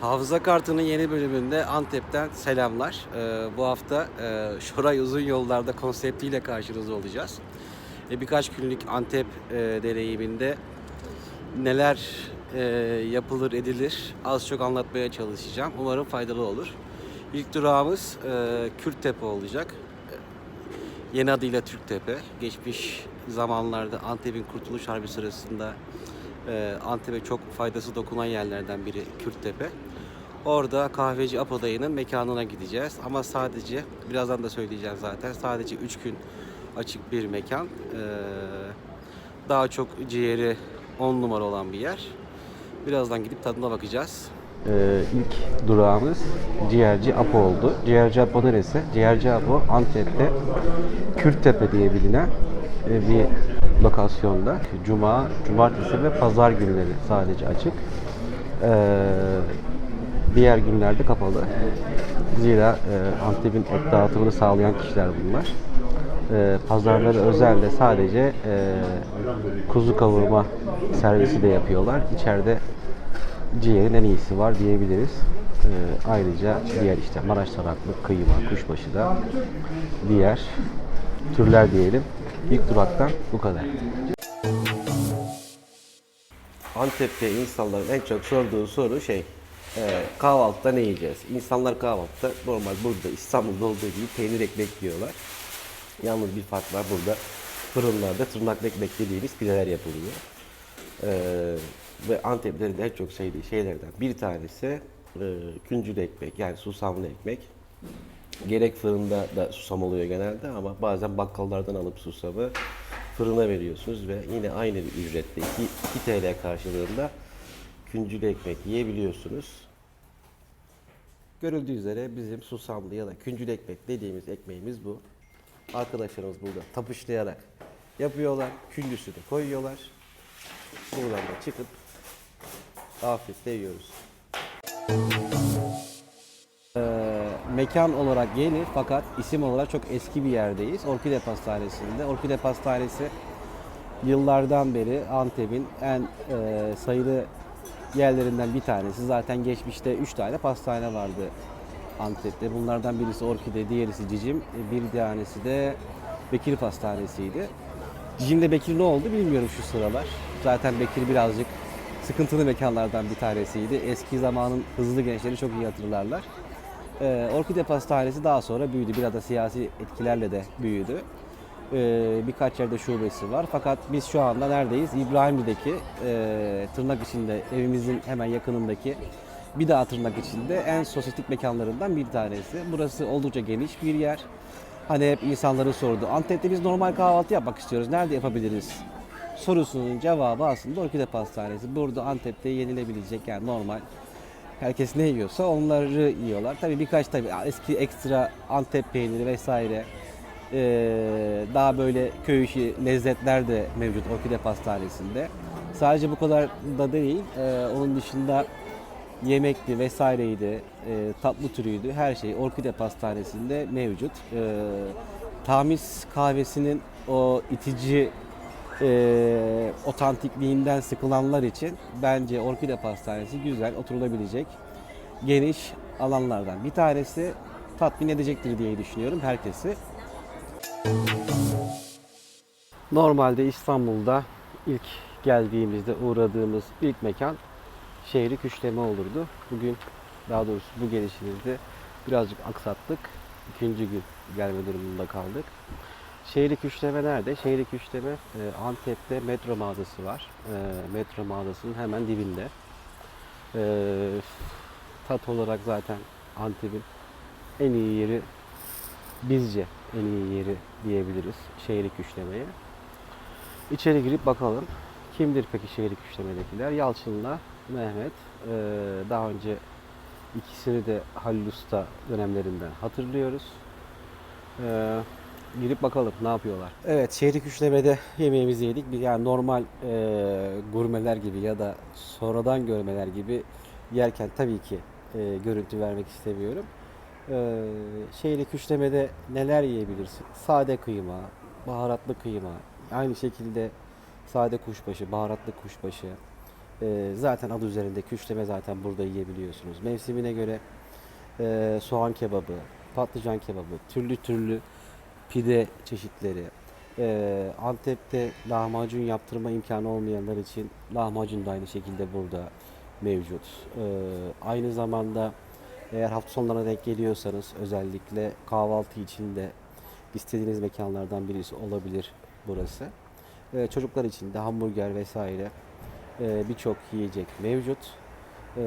Hafıza kartının yeni bölümünde Antep'ten selamlar. Ee, bu hafta e, Şoray Uzun Yollar'da konseptiyle karşınızda olacağız. E, birkaç günlük Antep e, deneyiminde neler e, yapılır edilir az çok anlatmaya çalışacağım. Umarım faydalı olur. İlk durağımız e, Kürttepe olacak. Yeni adıyla Türktepe. Geçmiş zamanlarda Antep'in Kurtuluş Harbi sırasında e, Antep'e çok faydası dokunan yerlerden biri Kürttepe. Orada kahveci Apo dayının mekanına gideceğiz. Ama sadece, birazdan da söyleyeceğim zaten, sadece 3 gün açık bir mekan. E, daha çok ciğeri 10 numara olan bir yer. Birazdan gidip tadına bakacağız. Ee, ilk durağımız Ciğerci Apo oldu. Ciğerci Apo neresi? Ciğerci Apo Antep'te Kürttepe diye bilinen e, bir lokasyonda. Cuma, cumartesi ve pazar günleri sadece açık. Ee, diğer günlerde kapalı. Zira e, Antep'in et dağıtımını sağlayan kişiler bunlar. Ee, pazarları özel de sadece e, kuzu kavurma servisi de yapıyorlar. İçeride ciğerin en iyisi var diyebiliriz. Ee, ayrıca diğer işte Maraş taraklı, kıyma, kuşbaşı da diğer türler diyelim. İlk duraktan bu kadar. Antep'te insanların en çok sorduğu soru şey, e, kahvaltıda ne yiyeceğiz? İnsanlar kahvaltıda normal burada İstanbul'da olduğu gibi peynir ekmek yiyorlar. Yalnız bir fark var burada fırınlarda tırnak ekmek dediğimiz pideler yapılıyor. Ee, ve Anteplerin en çok sevdiği şeylerden bir tanesi e, küncül ekmek yani susamlı ekmek. Gerek fırında da susam oluyor genelde ama bazen bakkallardan alıp susamı fırına veriyorsunuz ve yine aynı bir ücretle 2, 2 TL karşılığında küncül ekmek yiyebiliyorsunuz. Görüldüğü üzere bizim susamlı ya da küncül ekmek dediğimiz ekmeğimiz bu. Arkadaşlarımız burada tapışlayarak yapıyorlar. Küllüsünü koyuyorlar. Buradan da çıkıp afiyetle yiyoruz. Ee, mekan olarak yeni fakat isim olarak çok eski bir yerdeyiz. Orkide Pastanesi'nde. Orkide Pastanesi yıllardan beri Antep'in en e, sayılı yerlerinden bir tanesi. Zaten geçmişte 3 tane pastane vardı Antep'te. Bunlardan birisi Orkide, diğerisi Cicim, e, bir tanesi de Bekir Pastanesi'ydi. Cicim'de Bekir ne oldu bilmiyorum şu sıralar. Zaten Bekir birazcık sıkıntılı mekanlardan bir tanesiydi. Eski zamanın hızlı gençleri çok iyi hatırlarlar. Ee, Orkide Pastanesi daha sonra büyüdü. Biraz da siyasi etkilerle de büyüdü. Ee, birkaç yerde şubesi var. Fakat biz şu anda neredeyiz? İbrahimli'deki e, tırnak içinde evimizin hemen yakınındaki bir daha tırnak içinde en sosyetik mekanlarından bir tanesi. Burası oldukça geniş bir yer. Hani hep insanların sordu. Antep'te biz normal kahvaltı yapmak istiyoruz. Nerede yapabiliriz? Sorusunun cevabı aslında Orkide Pastanesi. Burada Antep'te yenilebilecek yani normal herkes ne yiyorsa onları yiyorlar. Tabii birkaç tabii eski ekstra Antep peyniri vesaire daha böyle köy işi lezzetler de mevcut Orkide Pastanesi'nde. Sadece bu kadar da değil. ee, onun dışında yemekli vesaireydi, e, tatlı türüydü. Her şey Orkide Pastanesi'nde mevcut. E, Tamiz kahvesinin o itici e, otantikliğinden sıkılanlar için bence Orkide Pastanesi güzel, oturulabilecek geniş alanlardan bir tanesi tatmin edecektir diye düşünüyorum herkesi. Normalde İstanbul'da ilk geldiğimizde uğradığımız ilk mekan şehri küşleme olurdu. Bugün daha doğrusu bu gelişimizde birazcık aksattık. İkinci gün gelme durumunda kaldık. Şehri küşleme nerede? Şehri küşleme e, Antep'te metro mağazası var. E, metro mağazasının hemen dibinde. E, tat olarak zaten Antep'in en iyi yeri bizce en iyi yeri diyebiliriz şehri küşlemeye. İçeri girip bakalım. Kimdir peki şehri küşlemedekiler? Yalçın'la Mehmet. Ee, daha önce ikisini de Halil Usta dönemlerinden hatırlıyoruz. Ee, girip bakalım ne yapıyorlar. Evet şehri küşlemede yemeğimizi yedik. Yani normal e, gurmeler gibi ya da sonradan görmeler gibi yerken tabii ki e, görüntü vermek istemiyorum. Ee, şehri küşlemede neler yiyebilirsin? Sade kıyma, baharatlı kıyma, aynı şekilde sade kuşbaşı, baharatlı kuşbaşı, E, zaten adı üzerinde küşleme zaten burada yiyebiliyorsunuz. Mevsimine göre e, soğan kebabı, patlıcan kebabı, türlü türlü pide çeşitleri. E, Antep'te lahmacun yaptırma imkanı olmayanlar için lahmacun da aynı şekilde burada mevcut. E, aynı zamanda eğer hafta sonlarına denk geliyorsanız özellikle kahvaltı için de istediğiniz mekanlardan birisi olabilir burası. E, çocuklar için de hamburger vesaire e, birçok yiyecek mevcut. E,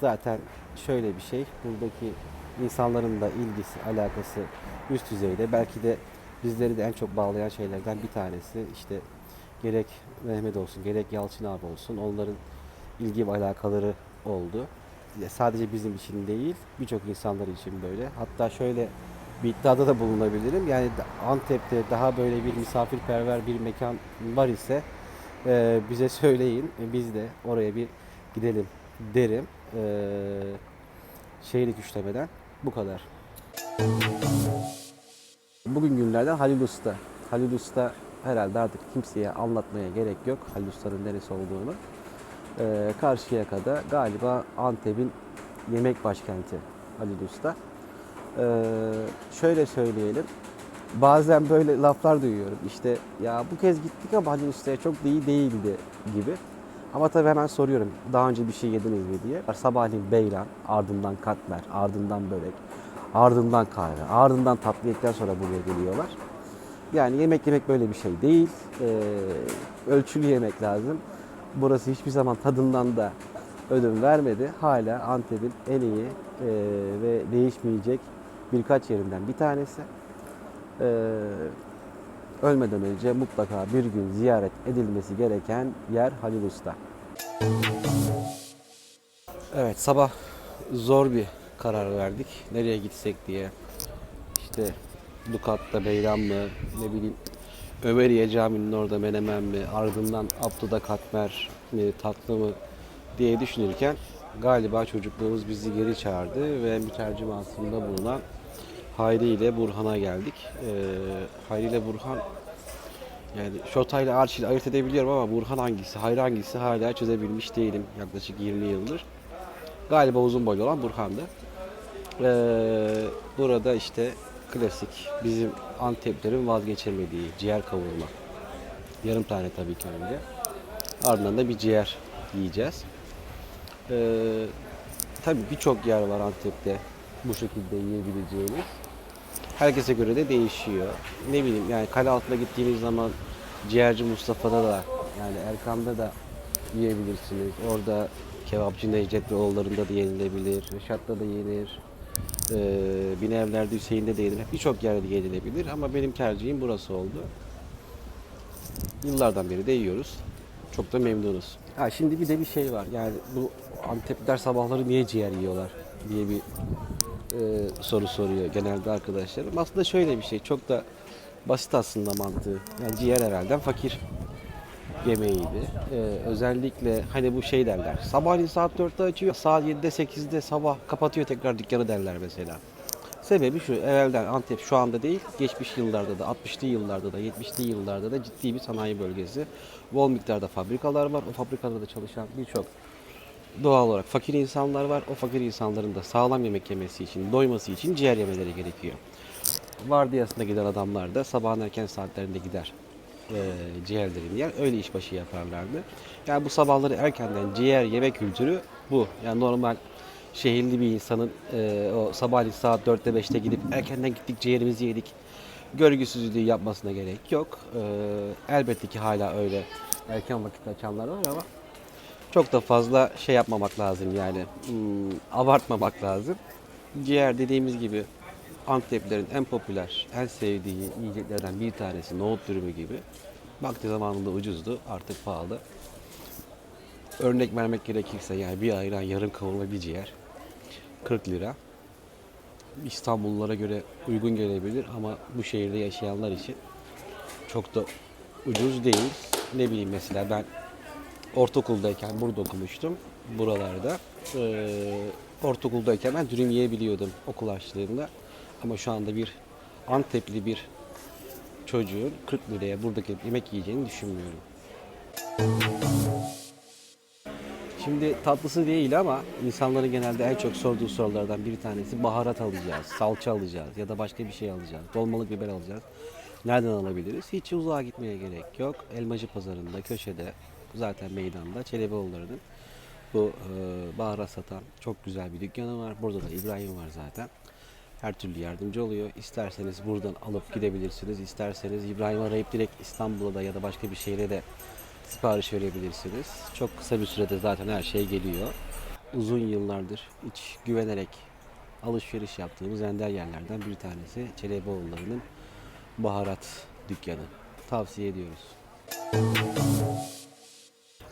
zaten şöyle bir şey, buradaki insanların da ilgisi, alakası üst düzeyde. Belki de bizleri de en çok bağlayan şeylerden bir tanesi işte gerek Mehmet olsun, gerek Yalçın abi olsun onların ilgi ve alakaları oldu. Sadece bizim için değil, birçok insanlar için böyle. Hatta şöyle bir iddiada da bulunabilirim. Yani Antep'te daha böyle bir misafirperver bir mekan var ise e, bize söyleyin. E, Biz de oraya bir gidelim derim. E, şehri güçlemeden bu kadar. Bugün günlerden Halil Usta. Halil Usta herhalde artık kimseye anlatmaya gerek yok Halil Usta'nın neresi olduğunu. Ee, Karşıyaka'da galiba Antep'in yemek başkenti Halil Usta. Ee, şöyle söyleyelim. Bazen böyle laflar duyuyorum. İşte ya bu kez gittik ama Halil Usta'ya çok da iyi değildi gibi. Ama tabii hemen soruyorum. Daha önce bir şey yediniz mi diye. Sabahleyin beyran, ardından katmer, ardından börek, ardından kahve, ardından tatlı yedikten sonra buraya geliyorlar. Yani yemek yemek böyle bir şey değil. Ee, ölçülü yemek lazım. Burası hiçbir zaman tadından da ödün vermedi. Hala Antep'in en iyi e, ve değişmeyecek birkaç yerinden bir tanesi. Ee, ölmeden önce mutlaka bir gün ziyaret edilmesi gereken yer Halil Usta. Evet sabah zor bir karar verdik. Nereye gitsek diye. İşte Dukat'ta Beyran mı ne bileyim Ömeriye Camii'nin orada Menemen mi ardından Abdü'de Katmer mi tatlı mı diye düşünürken galiba çocukluğumuz bizi geri çağırdı ve mütercümasında bulunan Hayri ile Burhan'a geldik. Ee, Hayri ile Burhan yani Şota ile Arç ile ayırt edebiliyorum ama Burhan hangisi, Hayri hangisi hala çözebilmiş değilim yaklaşık 20 yıldır. Galiba uzun boylu olan Burhan'dı. Ee, burada işte klasik bizim Anteplerin vazgeçemediği ciğer kavurma. Yarım tane tabii ki önce. Ardından da bir ciğer yiyeceğiz. Ee, tabii birçok yer var Antep'te bu şekilde yiyebileceğiniz. Herkese göre de değişiyor. Ne bileyim yani kale altına gittiğiniz zaman ciğerci Mustafa'da da yani Erkan'da da yiyebilirsiniz. Orada kebapçı Necdet ve oğullarında da yenilebilir. Reşat'ta da yenir. Ee, Binevler'de Hüseyin'de de yenir. Birçok yerde yenilebilir ama benim tercihim burası oldu. Yıllardan beri de yiyoruz. Çok da memnunuz. Ha şimdi bir de bir şey var. Yani bu Antepler sabahları niye ciğer yiyorlar diye bir e, soru soruyor genelde arkadaşlarım. Aslında şöyle bir şey. Çok da basit aslında mantığı. Yani ciğer herhalde fakir yemeğiydi. Ee, özellikle hani bu şey derler. Sabahleyin saat 4'te açıyor, saat 7'de 8'de sabah kapatıyor tekrar dükkanı derler mesela. Sebebi şu, evvelden Antep şu anda değil, geçmiş yıllarda da, 60'lı yıllarda da, 70'li yıllarda da ciddi bir sanayi bölgesi. Bol miktarda fabrikalar var. O fabrikalarda çalışan birçok doğal olarak fakir insanlar var. O fakir insanların da sağlam yemek yemesi için, doyması için ciğer yemeleri gerekiyor. Vardiyasında giden adamlar da sabahın erken saatlerinde gider e, ciğerlerini yer. Öyle işbaşı yaparlardı. Yani bu sabahları erkenden ciğer yeme kültürü bu. Yani normal şehirli bir insanın e, o sabahleyin saat 4'te 5'te gidip erkenden gittik ciğerimizi yedik. Görgüsüzlüğü yapmasına gerek yok. E, elbette ki hala öyle erken vakitte açanlar var ama çok da fazla şey yapmamak lazım yani. Hmm, abartmamak lazım. Ciğer dediğimiz gibi Anteplilerin en popüler, en sevdiği yiyeceklerden bir tanesi nohut dürümü gibi. Vakti zamanında ucuzdu, artık pahalı. Örnek vermek gerekirse yani bir ayran yarım kavurma bir ciğer 40 lira. İstanbullulara göre uygun gelebilir ama bu şehirde yaşayanlar için çok da ucuz değil. Ne bileyim mesela ben ortaokuldayken burada okumuştum buralarda. Ee, ortaokuldayken ben dürüm yiyebiliyordum okul açlığında. Ama şu anda bir Antepli bir çocuğun 40 liraya buradaki yemek yiyeceğini düşünmüyorum. Şimdi tatlısı değil ama insanların genelde en çok sorduğu sorulardan bir tanesi baharat alacağız, salça alacağız ya da başka bir şey alacağız. Dolmalık biber alacağız. Nereden alabiliriz? Hiç uzağa gitmeye gerek yok. Elmacı pazarında, köşede, zaten meydanda Çelebioğulları'nın bu e, baharat satan çok güzel bir dükkanı var. Burada da İbrahim var zaten. Her türlü yardımcı oluyor. İsterseniz buradan alıp gidebilirsiniz. İsterseniz İbrahim arayıp direkt İstanbul'da ya da başka bir şehre de sipariş verebilirsiniz. Çok kısa bir sürede zaten her şey geliyor. Uzun yıllardır hiç güvenerek alışveriş yaptığımız ender yerlerden bir tanesi Çelebioğulları'nın baharat dükkanı. Tavsiye ediyoruz.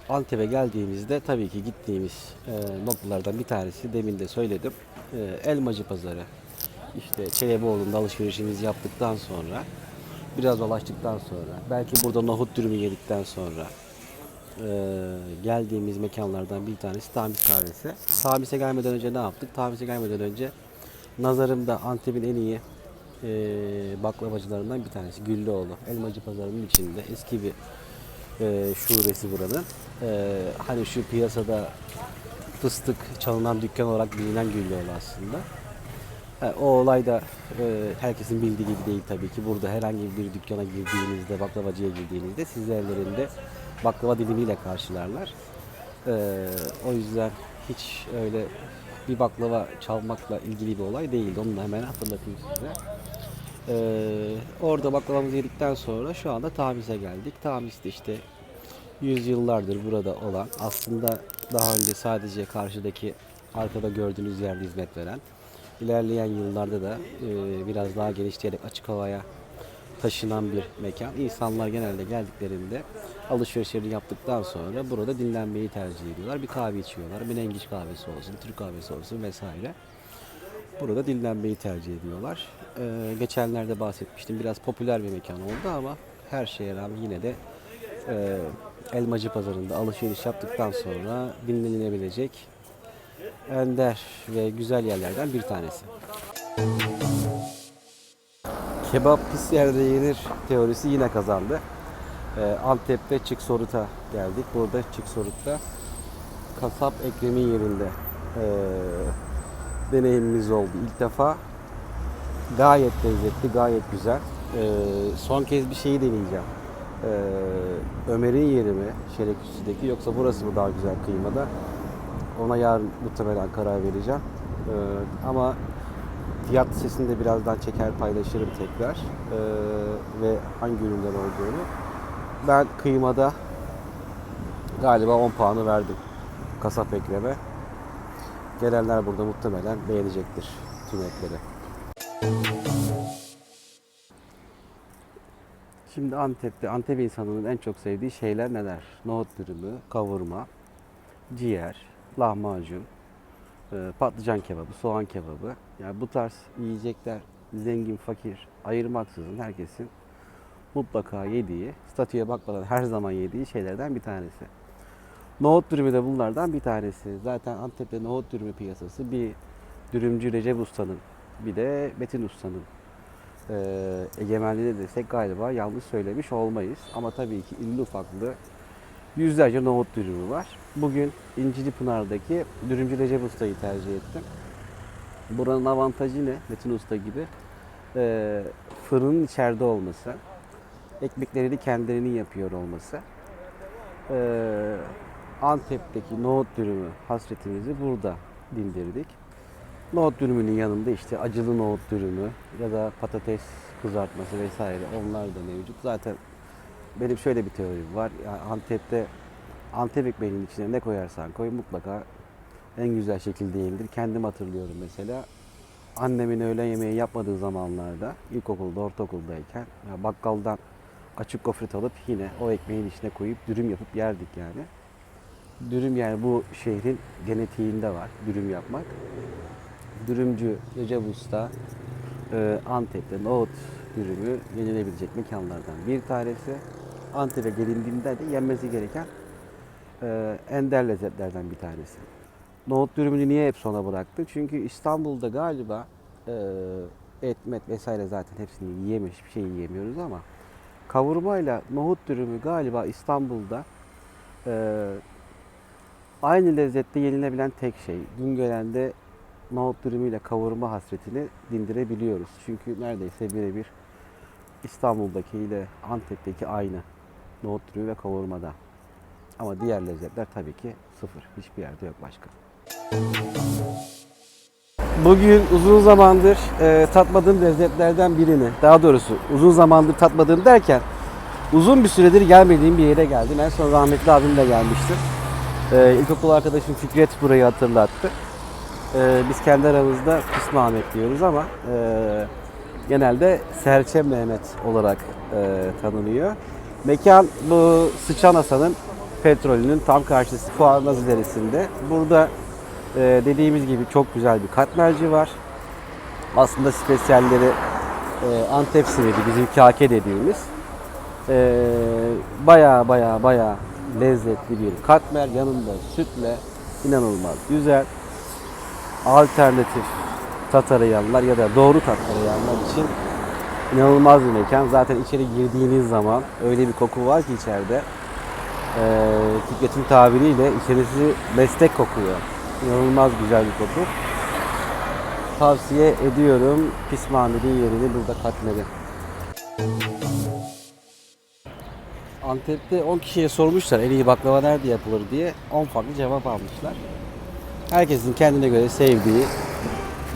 Antep'e geldiğimizde tabii ki gittiğimiz e, noktalardan bir tanesi demin de söyledim. E, Elmacı Pazarı. İşte Çelebioğlu'nda alışverişimizi yaptıktan sonra biraz dolaştıktan sonra belki burada nohut dürümü yedikten sonra e, geldiğimiz mekanlardan bir tanesi Tamis Kahvesi. Tamis'e gelmeden önce ne yaptık? Tamis'e gelmeden önce nazarımda Antep'in en iyi e, baklavacılarından bir tanesi Güllüoğlu. Elmacı Pazarı'nın içinde eski bir e, şubesi buranın. E, hani şu piyasada fıstık çalınan dükkan olarak bilinen Güllüoğlu aslında. O olay da e, herkesin bildiği gibi değil tabii ki. Burada herhangi bir dükkana girdiğinizde, baklavacıya girdiğinizde sizi ellerinde baklava dilimiyle karşılarlar. E, o yüzden hiç öyle bir baklava çalmakla ilgili bir olay değildi. Onu da hemen hatırlatayım size. Ee, orada baklavamızı yedikten sonra şu anda Tamis'e geldik. Tamis'te işte yüzyıllardır burada olan aslında daha önce sadece karşıdaki arkada gördüğünüz yerde hizmet veren ilerleyen yıllarda da e, biraz daha genişleyerek açık havaya taşınan bir mekan. İnsanlar genelde geldiklerinde alışverişlerini yaptıktan sonra burada dinlenmeyi tercih ediyorlar. Bir kahve içiyorlar. Menengiç kahvesi olsun, Türk kahvesi olsun vesaire. Burada dinlenmeyi tercih ediyorlar. Ee, geçenlerde bahsetmiştim. Biraz popüler bir mekan oldu ama her şeye rağmen yine de e, Elmacı Pazarı'nda alışveriş yaptıktan sonra dinlenilebilecek ender ve güzel yerlerden bir tanesi. Kebap pis yerde yenir teorisi yine kazandı. Ee, Antep'te Çık Sorut'a geldik. Burada Çık Sorut'ta kasap Ekrem'in yerinde ee, deneyimimiz oldu ilk defa. Gayet lezzetli, gayet güzel. Ee, son kez bir şeyi deneyeceğim. Ömer'in yeri mi Şereküstü'deki yoksa burası mı daha güzel kıymada? Ona yarın muhtemelen karar vereceğim. Ee, ama fiyat listesini de birazdan çeker paylaşırım tekrar. Ee, ve hangi üründen olduğunu. Ben kıymada galiba 10 puanı verdim kasap Ekrem'e. Gelenler burada muhtemelen beğenecektir tüm etleri. Şimdi Antep'te, Antep insanının en çok sevdiği şeyler neler? Nohut dürümü, kavurma, ciğer, lahmacun, e, patlıcan kebabı, soğan kebabı. Yani bu tarz yiyecekler zengin, fakir ayırmaksızın herkesin mutlaka yediği, statüye bakmadan her zaman yediği şeylerden bir tanesi. Nohut dürümü de bunlardan bir tanesi. Zaten Antep'te nohut dürümü piyasası bir dürümcü Recep Usta'nın bir de Metin Usta'nın e, egemenliği desek galiba yanlış söylemiş olmayız. Ama tabii ki illi ufaklı yüzlerce nohut dürümü var. Bugün İncili Pınar'daki dürümcü Recep Usta'yı tercih ettim. Buranın avantajı ne? Metin Usta gibi. E, fırının içeride olması. Ekmeklerini kendilerinin yapıyor olması. E, Antep'teki nohut dürümü hasretimizi burada dindirdik. Nohut dürümünün yanında işte acılı nohut dürümü ya da patates kızartması vesaire onlar da mevcut. Zaten benim şöyle bir teorim var. Yani Antep'te Antep ekmeğinin içine ne koyarsan koy mutlaka en güzel şekilde yenir. Kendim hatırlıyorum mesela. Annemin öğle yemeği yapmadığı zamanlarda ilkokulda, ortaokuldayken ya bakkaldan açık gofret alıp yine o ekmeğin içine koyup dürüm yapıp yerdik yani. Dürüm yani bu şehrin genetiğinde var dürüm yapmak. Dürümcü Recep Usta e, Antep'te nohut dürümü yenilebilecek mekanlardan bir tanesi. Antep'e gelindiğinde de yenmesi gereken e, ender lezzetlerden bir tanesi. Nohut dürümünü niye hep sona bıraktık? Çünkü İstanbul'da galiba e, et, met vesaire zaten hepsini yiyemiş, hiçbir şey yiyemiyoruz ama kavurmayla nohut dürümü galiba İstanbul'da e, Aynı lezzette yenilebilen tek şey. Güngören'de nohut dürümüyle kavurma hasretini dindirebiliyoruz. Çünkü neredeyse birebir İstanbul'daki ile Antep'teki aynı. Nohut dürümü ve kavurmada. Ama diğer lezzetler tabii ki sıfır. Hiçbir yerde yok başka. Bugün uzun zamandır e, tatmadığım lezzetlerden birini, daha doğrusu uzun zamandır tatmadığım derken uzun bir süredir gelmediğim bir yere geldim. En son rahmetli abim de gelmişti. E, ilkokul arkadaşım Fikret burayı hatırlattı. E, biz kendi aramızda Pis Ahmet diyoruz ama e, genelde Serçe Mehmet olarak e, tanınıyor. Mekan bu Sıçan Hasan'ın petrolünün tam karşısı Fuarnaz ilerisinde. Burada ee, dediğimiz gibi çok güzel bir katmerci var. Aslında spesiyalleri e, Antep simidi, bizim kake dediğimiz. Baya baya baya lezzetli bir katmer. Yanında sütle inanılmaz güzel. Alternatif tat arayanlar ya da doğru tat arayanlar için inanılmaz bir mekan. Zaten içeri girdiğiniz zaman öyle bir koku var ki içeride. Ee, Fikret'in tabiriyle içerisi meslek kokuyor. İnanılmaz güzel bir koku. Tavsiye ediyorum. Pis yerini burada katmeri. Antep'te 10 kişiye sormuşlar en iyi baklava nerede yapılır diye 10 farklı cevap almışlar. Herkesin kendine göre sevdiği,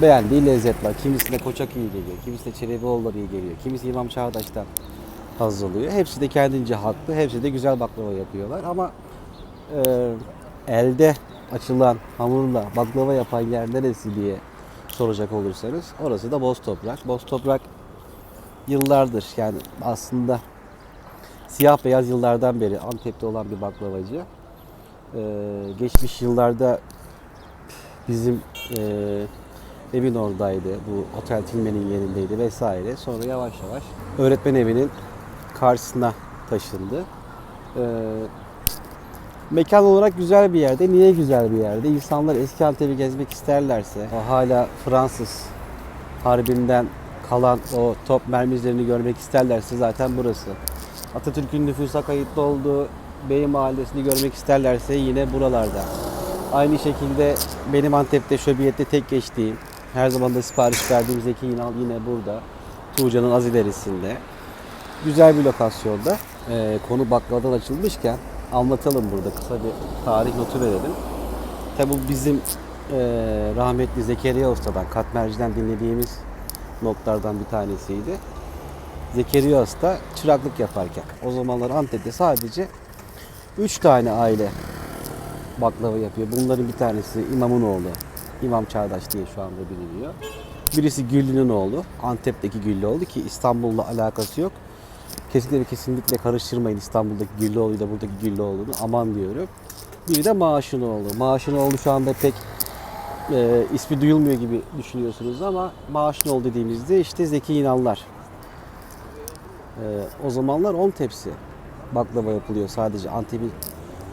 beğendiği lezzet var. Kimisine Koçak iyi geliyor, kimisine Çelebiyoğulları iyi geliyor, kimisi İmam Çağdaş'tan haz alıyor. Hepsi de kendince haklı, hepsi de güzel baklava yapıyorlar ama e, elde açılan hamurla baklava yapan yer neresi diye soracak olursanız orası da Boz Toprak. Boz Toprak yıllardır yani aslında siyah beyaz yıllardan beri Antep'te olan bir baklavacı. Ee, geçmiş yıllarda bizim e, evin oradaydı. Bu Otel Tilmen'in yerindeydi vesaire. Sonra yavaş yavaş öğretmen evinin karşısına taşındı. Ee, Mekan olarak güzel bir yerde. Niye güzel bir yerde? İnsanlar eski Antep'i gezmek isterlerse, hala Fransız harbinden kalan o top mermilerini görmek isterlerse zaten burası. Atatürk'ün nüfusa kayıtlı olduğu Bey Mahallesi'ni görmek isterlerse yine buralarda. Aynı şekilde benim Antep'te şöbiyette tek geçtiğim, her zaman da sipariş verdiğim Zeki İnal yine burada. Tuğca'nın az ilerisinde. Güzel bir lokasyonda. Ee, konu baklavadan açılmışken anlatalım burada. Kısa bir tarih notu verelim. Tabi bu bizim e, rahmetli Zekeriya Usta'dan, Katmerci'den dinlediğimiz notlardan bir tanesiydi. Zekeriya Usta çıraklık yaparken o zamanlar Antep'te sadece 3 tane aile baklava yapıyor. Bunların bir tanesi İmam'ın oğlu. İmam Çağdaş diye şu anda biliniyor. Birisi Güllü'nün oğlu. Antep'teki Güllü oldu ki İstanbul'la alakası yok. Kesinlikle kesinlikle karıştırmayın İstanbul'daki Güllüoğlu ile buradaki Güllüoğlu'nu. Aman diyorum. Biri de Maaşınoğlu. Maaşınoğlu şu anda pek e, ismi duyulmuyor gibi düşünüyorsunuz ama Maaşınoğlu dediğimizde işte Zeki İnanlar. E, o zamanlar 10 tepsi baklava yapılıyor sadece Antep'in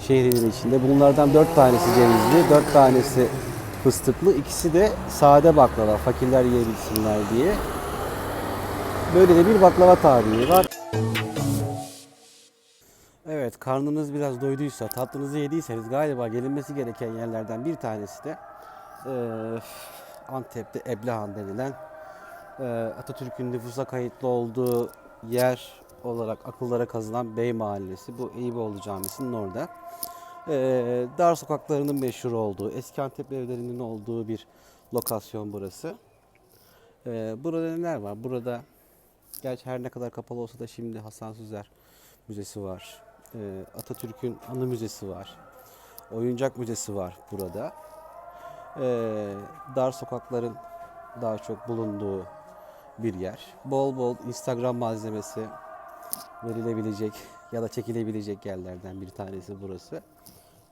şehrinin içinde. Bunlardan 4 tanesi cevizli, 4 tanesi fıstıklı, ikisi de sade baklava, fakirler yiyebilsinler diye. Böyle de bir baklava tarihi var. Evet, karnınız biraz doyduysa, tatlınızı yediyseniz galiba gelinmesi gereken yerlerden bir tanesi de eee, Antep'te Eblehan denilen eee, Atatürk'ün nüfusa kayıtlı olduğu yer olarak akıllara kazınan Bey Mahallesi. Bu Eyüboğlu Camisi'nin orada. Eee, dar sokaklarının meşhur olduğu, eski Antep evlerinin olduğu bir lokasyon burası. Eee, burada neler var? Burada Gerçi her ne kadar kapalı olsa da şimdi Hasan Süzer Müzesi var. Ee, Atatürk'ün Anı Müzesi var. Oyuncak Müzesi var burada. Ee, dar sokakların daha çok bulunduğu bir yer. Bol bol Instagram malzemesi verilebilecek ya da çekilebilecek yerlerden bir tanesi burası.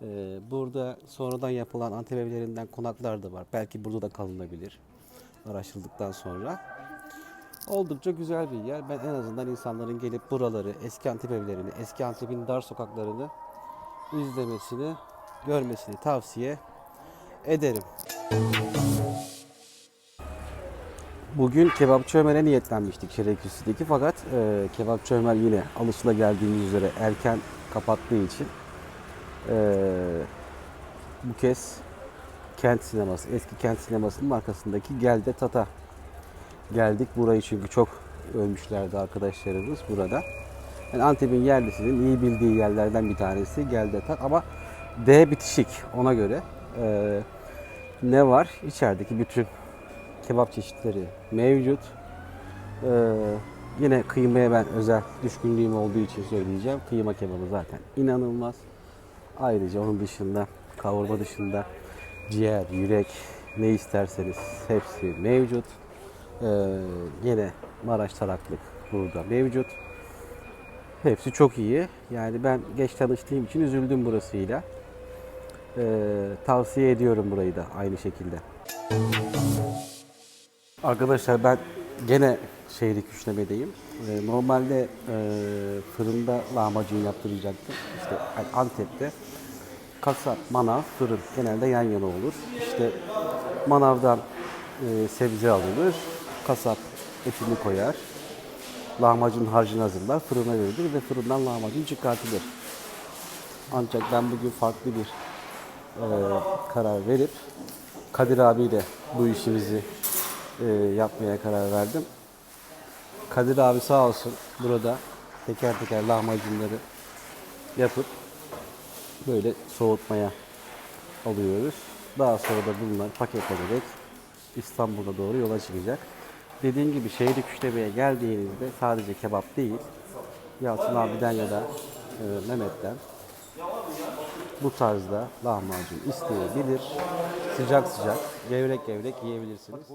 Ee, burada sonradan yapılan Antep evlerinden konaklar da var. Belki burada da kalınabilir araştırıldıktan sonra. Oldukça güzel bir yer. Ben en azından insanların gelip buraları, eski Antep evlerini, eski Antep'in dar sokaklarını izlemesini, görmesini tavsiye ederim. Bugün kebapçı Ömer'e niyetlenmiştik Şereküsü'deki fakat e, kebapçı Ömer yine alışıla geldiğimiz üzere erken kapattığı için e, bu kez kent sineması, eski kent sinemasının arkasındaki Gelde Tata geldik. Burayı çünkü çok ölmüşlerdi arkadaşlarımız burada. Yani Antep'in yerlisinin iyi bildiği yerlerden bir tanesi Gelde Tat ama D bitişik ona göre. Ee, ne var? İçerideki bütün kebap çeşitleri mevcut. Ee, yine kıymaya ben özel düşkünlüğüm olduğu için söyleyeceğim. Kıyma kebabı zaten inanılmaz. Ayrıca onun dışında kavurma dışında ciğer, yürek ne isterseniz hepsi mevcut. Ee, yine Maraş taraklık burada mevcut. Hepsi çok iyi. Yani ben geç tanıştığım için üzüldüm burasıyla. Ee, tavsiye ediyorum burayı da aynı şekilde. Arkadaşlar ben gene şehri küşlemedeyim. Ee, normalde e, fırında lahmacun yaptıracaktım. İşte yani Antep'te kasap, manav, fırın genelde yan yana olur. İşte manavdan e, sebze alınır, kasap etini koyar, lahmacun harcını hazırlar, fırına verilir ve fırından lahmacun çıkartılır. Ancak ben bugün farklı bir e, karar verip Kadir abiyle bu işimizi e, yapmaya karar verdim. Kadir abi sağ olsun burada teker teker lahmacunları yapıp böyle soğutmaya alıyoruz. Daha sonra da bunlar paketlenerek İstanbul'a doğru yola çıkacak. Dediğim gibi şehri küşlemeye geldiğinizde sadece kebap değil, Yalçın abiden ya da e, Mehmet'ten bu tarzda lahmacun isteyebilir. Sıcak sıcak, gevrek gevrek yiyebilirsiniz.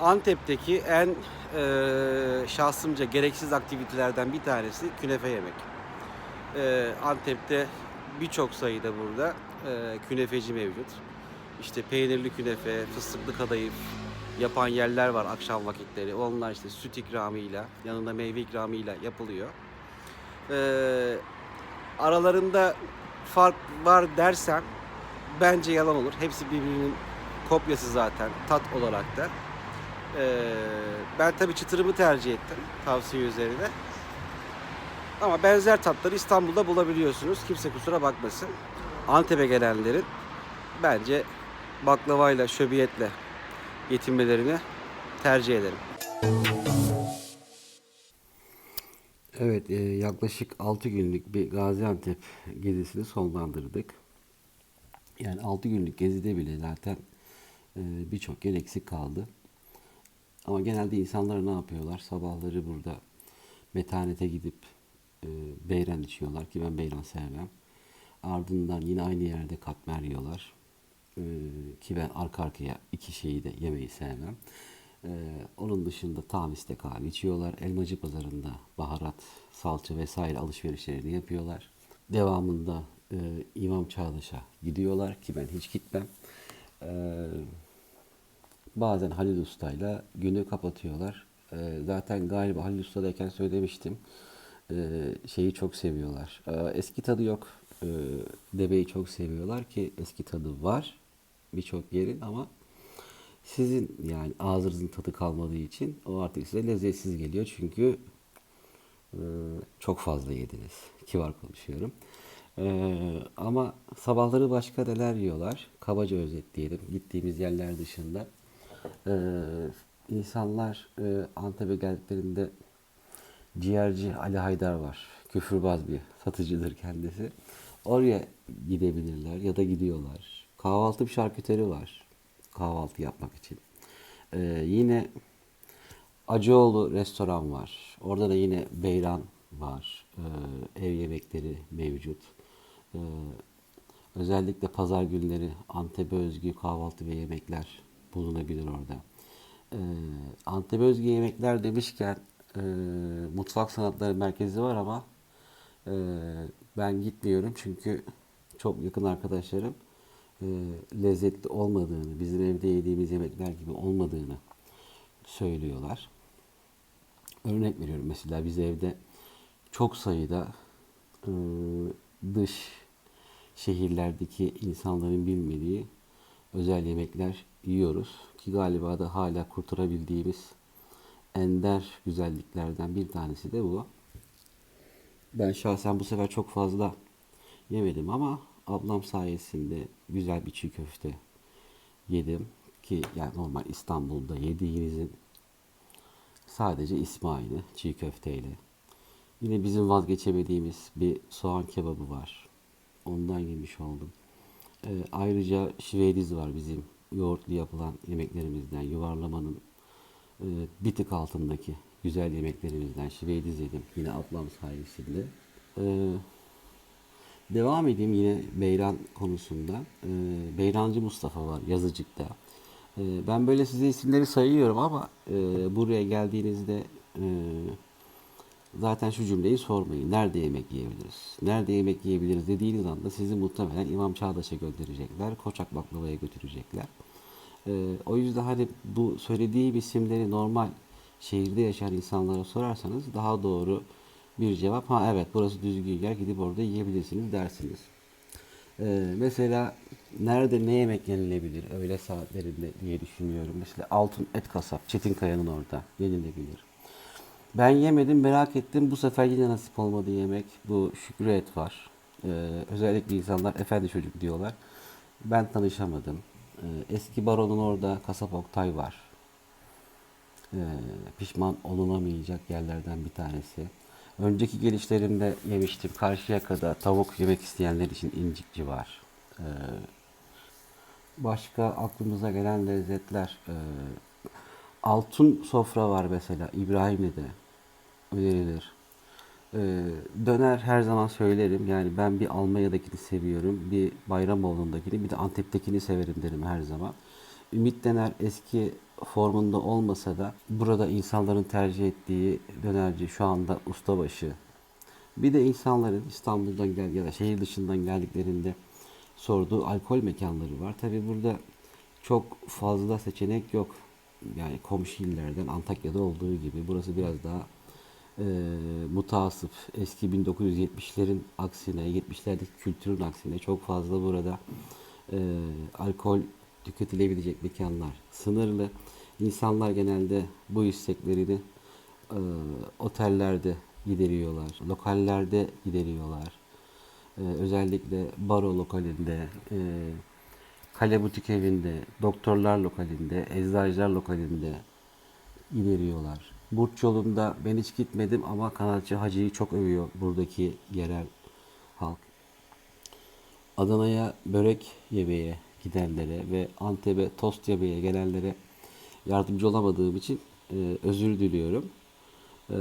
Antep'teki en e, şahsımca gereksiz aktivitelerden bir tanesi künefe yemek. E, Antep'te birçok sayıda burada e, künefeci mevcut. İşte peynirli künefe, fıstıklı kadayıf yapan yerler var akşam vakitleri. Onlar işte süt ikramıyla, yanında meyve ikramıyla yapılıyor. E, aralarında fark var dersem bence yalan olur. Hepsi birbirinin kopyası zaten tat olarak da. Ee, ben tabii çıtırımı tercih ettim tavsiye üzerine. Ama benzer tatları İstanbul'da bulabiliyorsunuz. Kimse kusura bakmasın. Antep'e gelenlerin bence baklavayla, şöbiyetle yetinmelerini tercih ederim. Evet, e, yaklaşık 6 günlük bir Gaziantep gezisini sonlandırdık. Yani 6 günlük gezide bile zaten e, birçok yer eksik kaldı. Ama genelde insanlar ne yapıyorlar? Sabahları burada metanete gidip e, beyran içiyorlar ki ben beyran sevmem. Ardından yine aynı yerde katmer yiyorlar. E, ki ben arka arkaya iki şeyi de yemeyi sevmem. E, onun dışında tam istek kahve içiyorlar. Elmacı pazarında baharat, salça vesaire alışverişlerini yapıyorlar. Devamında e, İmam Çağdaş'a gidiyorlar ki ben hiç gitmem. Bazen Halil Usta'yla günü kapatıyorlar. Zaten galiba Halil Usta'dayken söylemiştim. Ee, şeyi çok seviyorlar. Ee, eski tadı yok. Ee, deveyi çok seviyorlar ki eski tadı var birçok yerin ama sizin yani ağzınızın tadı kalmadığı için o artık size lezzetsiz geliyor çünkü e, çok fazla yediniz. Kibar konuşuyorum. Ama sabahları başka neler yiyorlar? Kabaca özetleyelim. Gittiğimiz yerler dışında. İnsanlar e, Antep'e geldiklerinde ciğerci Ali Haydar var. Küfürbaz bir satıcıdır kendisi. Oraya gidebilirler ya da gidiyorlar. Kahvaltı bir şarküteri var. Kahvaltı yapmak için. Ee, yine Acıoğlu restoran var. Orada da yine beyran var. Ee, ev yemekleri mevcut. Ee, özellikle pazar günleri Antep'e özgü kahvaltı ve yemekler bulunabilir orada. Ee, Antep'e özgü yemekler demişken e, mutfak sanatları merkezi var ama e, ben gitmiyorum çünkü çok yakın arkadaşlarım e, lezzetli olmadığını, bizim evde yediğimiz yemekler gibi olmadığını söylüyorlar. Örnek veriyorum mesela biz evde çok sayıda e, dış şehirlerdeki insanların bilmediği özel yemekler yiyoruz ki galiba da hala kurtarabildiğimiz ender güzelliklerden bir tanesi de bu. Ben şahsen bu sefer çok fazla yemedim ama ablam sayesinde güzel bir çiğ köfte yedim ki yani normal İstanbul'da yediğinizin sadece ismi aynı çiğ köfteyle. Yine bizim vazgeçemediğimiz bir soğan kebabı var. Ondan yemiş oldum. Ee, ayrıca şivediz var bizim yoğurtlu yapılan yemeklerimizden. Yuvarlamanın e, bir tık altındaki güzel yemeklerimizden şivediz yedim. Yine ablam sayesinde. Ee, devam edeyim yine Beyran konusunda. Ee, Beyrancı Mustafa var Yazıcık'ta. Ee, ben böyle size isimleri sayıyorum ama e, buraya geldiğinizde e, zaten şu cümleyi sormayın. Nerede yemek yiyebiliriz? Nerede yemek yiyebiliriz dediğiniz anda sizi muhtemelen İmam Çağdaş'a gönderecekler. Koçak Baklava'ya götürecekler. Ee, o yüzden hani bu söylediğim isimleri normal şehirde yaşayan insanlara sorarsanız daha doğru bir cevap. Ha evet burası düzgün yer gidip orada yiyebilirsiniz dersiniz. Ee, mesela nerede ne yemek yenilebilir öğle saatlerinde diye düşünüyorum. Mesela Altın Et Kasap Çetinkaya'nın orada yenilebilir. Ben yemedim merak ettim bu sefer yine nasip olmadı yemek. Bu Şükrü Et var. Ee, özellikle insanlar efendi çocuk diyorlar. Ben tanışamadım. Ee, eski baronun orada Kasap Oktay var. Ee, pişman olunamayacak yerlerden bir tanesi. Önceki gelişlerimde yemiştim. Karşıyaka'da tavuk yemek isteyenler için incikçi var. Ee, başka aklımıza gelen lezzetler. Altın sofra var mesela İbrahimli'de. Önerilir. Ee, döner her zaman söylerim. Yani ben bir Almanya'dakini seviyorum. Bir Bayramoğlu'ndakini bir de Antep'tekini severim derim her zaman. Ümit Döner eski formunda olmasa da burada insanların tercih ettiği dönerci şu anda ustabaşı. Bir de insanların İstanbul'dan gel ya da şehir dışından geldiklerinde sorduğu alkol mekanları var. Tabi burada çok fazla seçenek yok. Yani komşu illerden Antakya'da olduğu gibi burası biraz daha e, mutasip. Eski 1970'lerin aksine, 70'lerdeki kültürün aksine çok fazla burada e, alkol tüketilebilecek mekanlar sınırlı. İnsanlar genelde bu isteklerini e, otellerde gideriyorlar, lokallerde gideriyorlar. E, özellikle baro lokalinde, e, kale butik evinde, doktorlar lokalinde, eczacılar lokalinde gideriyorlar. Burç yolunda ben hiç gitmedim ama kanatçı hacıyı çok övüyor buradaki yerel halk. Adana'ya börek yemeye gidenlere ve Antep'e tost yemeye gelenlere yardımcı olamadığım için e, özür diliyorum. E,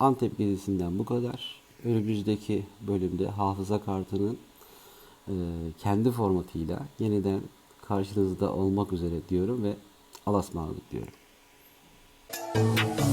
Antep gezisinden bu kadar. Önümüzdeki bölümde hafıza kartının e, kendi formatıyla yeniden karşınızda olmak üzere diyorum ve Allah'a ısmarladık diyorum. Thank you.